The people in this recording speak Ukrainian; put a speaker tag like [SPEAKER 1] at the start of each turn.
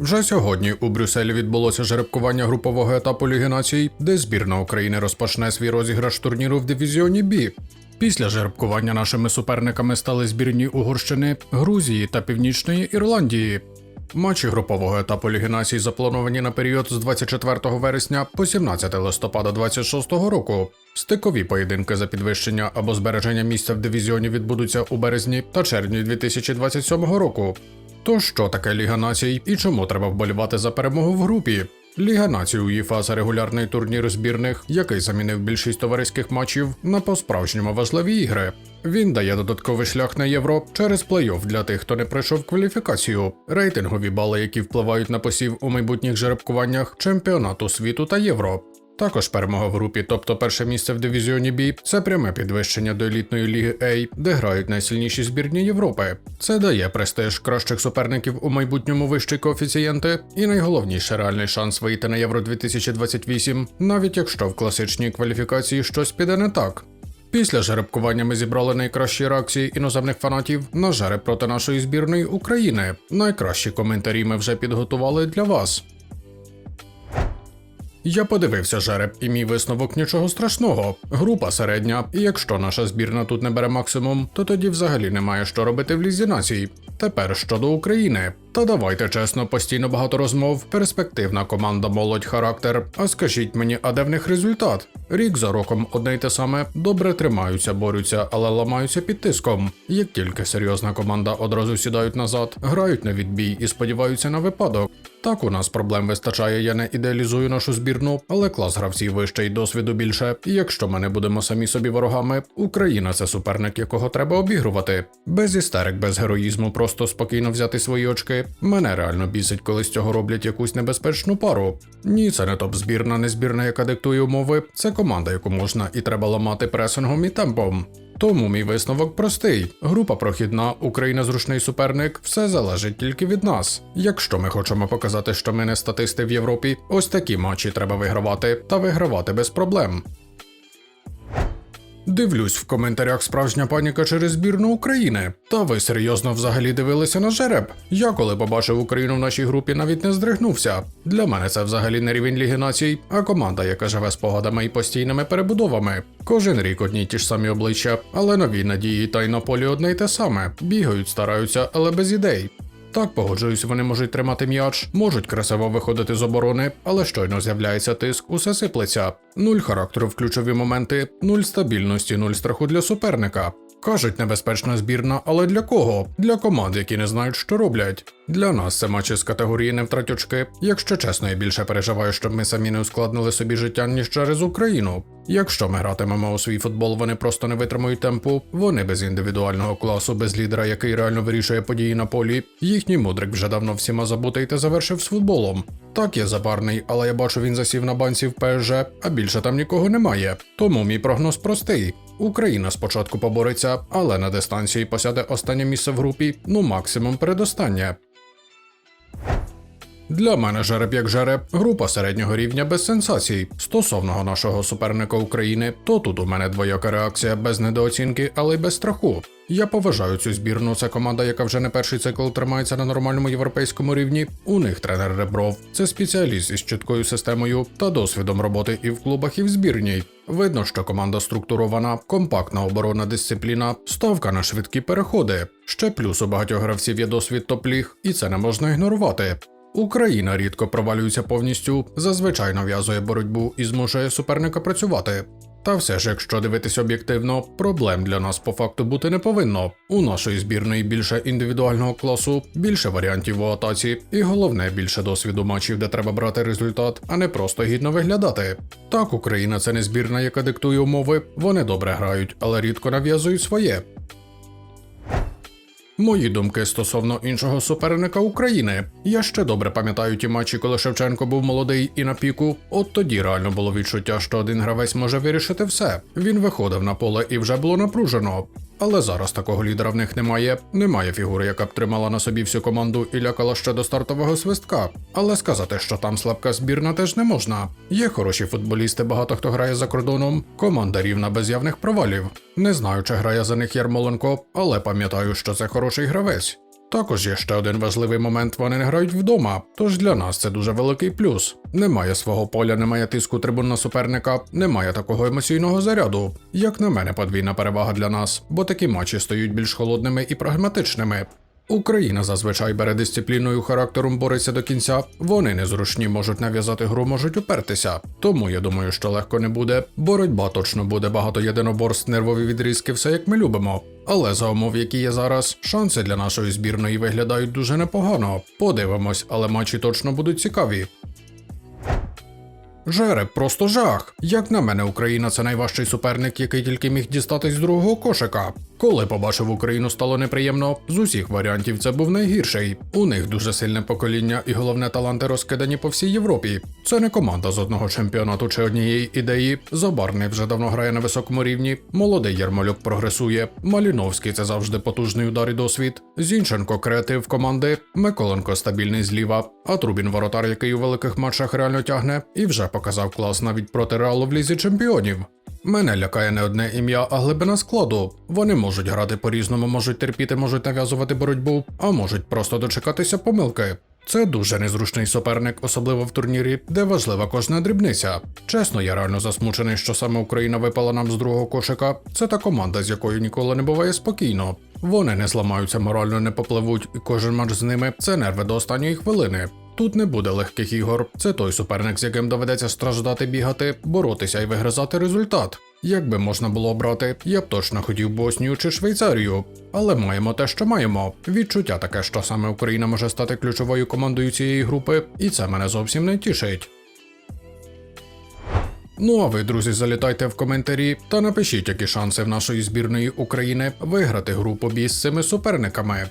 [SPEAKER 1] Вже сьогодні у Брюсселі відбулося жеребкування групового етапу Ліги націй, де збірна України розпочне свій розіграш турніру в дивізіоні Бі. Після жеребкування нашими суперниками стали збірні Угорщини, Грузії та Північної Ірландії. Матчі групового етапу Ліги націй заплановані на період з 24 вересня по 17 листопада 26 року. Стикові поєдинки за підвищення або збереження місця в дивізіоні відбудуться у березні та червні 2027 року. То що таке Ліга націй і чому треба вболівати за перемогу в групі? Ліга націй УЄФА – це регулярний турнір збірних, який замінив більшість товариських матчів на по-справжньому важливі ігри. Він дає додатковий шлях на євро через плей-офф для тих, хто не пройшов кваліфікацію, рейтингові бали, які впливають на посів у майбутніх жеребкуваннях чемпіонату світу та євро. Також перемога в групі, тобто перше місце в дивізіоні Бі, це пряме підвищення до елітної ліги A, де грають найсильніші збірні Європи. Це дає престиж кращих суперників у майбутньому вищі коефіцієнти, і найголовніше реальний шанс вийти на Євро 2028, навіть якщо в класичній кваліфікації щось піде не так. Після жеребкування ми зібрали найкращі реакції іноземних фанатів на жереб проти нашої збірної України. Найкращі коментарі ми вже підготували для вас. Я подивився жереб, і мій висновок нічого страшного. Група середня, і якщо наша збірна тут не бере максимум, то тоді взагалі немає що робити в лізі націй. Тепер щодо України. Та давайте чесно, постійно багато розмов, перспективна команда, молодь, характер. А скажіть мені, а де в них результат? Рік за роком одне й те саме, добре тримаються, борються, але ламаються під тиском. Як тільки серйозна команда одразу сідають назад, грають на відбій і сподіваються на випадок. Так у нас проблем вистачає, я не ідеалізую нашу збірну, але клас гравців вище й досвіду більше. І якщо ми не будемо самі собі ворогами, Україна це суперник, якого треба обігрувати. Без істерик, без героїзму, просто спокійно взяти свої очки. Мене реально бісить, коли з цього роблять якусь небезпечну пару. Ні, це не топ збірна, не збірна, яка диктує умови. Це команда, яку можна і треба ламати пресингом і темпом. Тому мій висновок простий: група прохідна, Україна зручний суперник, все залежить тільки від нас. Якщо ми хочемо показати, що ми не статисти в Європі, ось такі матчі треба вигравати та вигравати без проблем. Дивлюсь в коментарях справжня паніка через збірну України. Та ви серйозно взагалі дивилися на жереб? Я коли побачив Україну в нашій групі, навіть не здригнувся. Для мене це взагалі не рівень Ліги націй, а команда, яка живе спогадами і постійними перебудовами. Кожен рік одні й ті ж самі обличчя, але нові надії та й на полі одне й те саме. Бігають, стараються, але без ідей. Так, погоджуюсь, вони можуть тримати м'яч, можуть красиво виходити з оборони, але щойно з'являється тиск, усе сиплеться. Нуль характеру в ключові моменти, нуль стабільності, нуль страху для суперника. Кажуть, небезпечна збірна, але для кого? Для команд, які не знають, що роблять. Для нас це матчі з категорії не втрать. Якщо чесно, я більше переживаю, щоб ми самі не ускладнили собі життя, ніж через Україну. Якщо ми гратимемо у свій футбол, вони просто не витримують темпу. Вони без індивідуального класу, без лідера, який реально вирішує події на полі. Їхній мудрик вже давно всіма забутий та завершив з футболом. Так, я забарний, але я бачу, він засів на банці в ПСЖ, а більше там нікого немає. Тому мій прогноз простий. Україна спочатку побореться, але на дистанції посяде останнє місце в групі, ну максимум передостаннє. Для мене жереб як жереб, група середнього рівня без сенсацій. Стосовного нашого суперника України, то тут у мене двояка реакція без недооцінки, але й без страху. Я поважаю цю збірну. Це команда, яка вже не перший цикл тримається на нормальному європейському рівні. У них тренер Ребров. Це спеціаліст із чіткою системою та досвідом роботи і в клубах, і в збірній. Видно, що команда структурована, компактна оборона дисципліна, ставка на швидкі переходи. Ще плюс у багатьох гравців є досвід топ-ліг, і це не можна ігнорувати. Україна рідко провалюється повністю, зазвичай нав'язує боротьбу і змушує суперника працювати. Та все ж, якщо дивитись об'єктивно, проблем для нас по факту бути не повинно. У нашої збірної більше індивідуального класу, більше варіантів у атаці, і головне більше досвіду матчів, де треба брати результат, а не просто гідно виглядати. Так, Україна це не збірна, яка диктує умови. Вони добре грають, але рідко нав'язують своє. Мої думки стосовно іншого суперника України. Я ще добре пам'ятаю ті матчі, коли Шевченко був молодий і на піку. От тоді реально було відчуття, що один гравець може вирішити все. Він виходив на поле і вже було напружено. Але зараз такого лідера в них немає. Немає фігури, яка б тримала на собі всю команду і лякала ще до стартового свистка. Але сказати, що там слабка збірна, теж не можна. Є хороші футболісти, багато хто грає за кордоном. Команда рівна без явних провалів. Не знаю, чи грає за них Ярмоленко, але пам'ятаю, що це хороший гравець. Також є ще один важливий момент: вони не грають вдома. Тож для нас це дуже великий плюс. Немає свого поля, немає тиску трибун на суперника, немає такого емоційного заряду. Як на мене, подвійна перевага для нас, бо такі матчі стають більш холодними і прагматичними. Україна зазвичай бере дисципліною характером бореться до кінця. Вони незручні можуть нав'язати гру, можуть упертися. Тому я думаю, що легко не буде. Боротьба точно буде багато єдиноборств, нервові відрізки, все як ми любимо. Але за умов, які є зараз, шанси для нашої збірної виглядають дуже непогано. Подивимось, але матчі точно будуть цікаві. Жереб, просто жах. Як на мене, Україна це найважчий суперник, який тільки міг дістатись з другого кошика. Коли побачив Україну, стало неприємно. З усіх варіантів це був найгірший. У них дуже сильне покоління і головне таланти розкидані по всій Європі. Це не команда з одного чемпіонату чи однієї ідеї. Забарний вже давно грає на високому рівні. Молодий Ярмолюк прогресує. Маліновський це завжди потужний удар і досвід. Зінченко креатив команди. Миколенко стабільний зліва. А Трубін воротар, який у великих матчах реально тягне, і вже показав клас навіть проти реалу в лізі чемпіонів. Мене лякає не одне ім'я, а глибина складу. Вони можуть грати по-різному, можуть терпіти, можуть нав'язувати боротьбу, а можуть просто дочекатися помилки. Це дуже незручний суперник, особливо в турнірі, де важлива кожна дрібниця. Чесно, я реально засмучений, що саме Україна випала нам з другого кошика. Це та команда, з якою ніколи не буває спокійно. Вони не зламаються морально, не попливуть, і кожен матч з ними це нерви до останньої хвилини. Тут не буде легких ігор. Це той суперник, з яким доведеться страждати, бігати, боротися і вигризати результат. Якби можна було обрати, я б точно хотів Боснію чи Швейцарію. Але маємо те, що маємо. Відчуття таке, що саме Україна може стати ключовою командою цієї групи, і це мене зовсім не тішить. Ну а ви, друзі, залітайте в коментарі та напишіть, які шанси в нашої збірної України виграти групу бій з цими суперниками.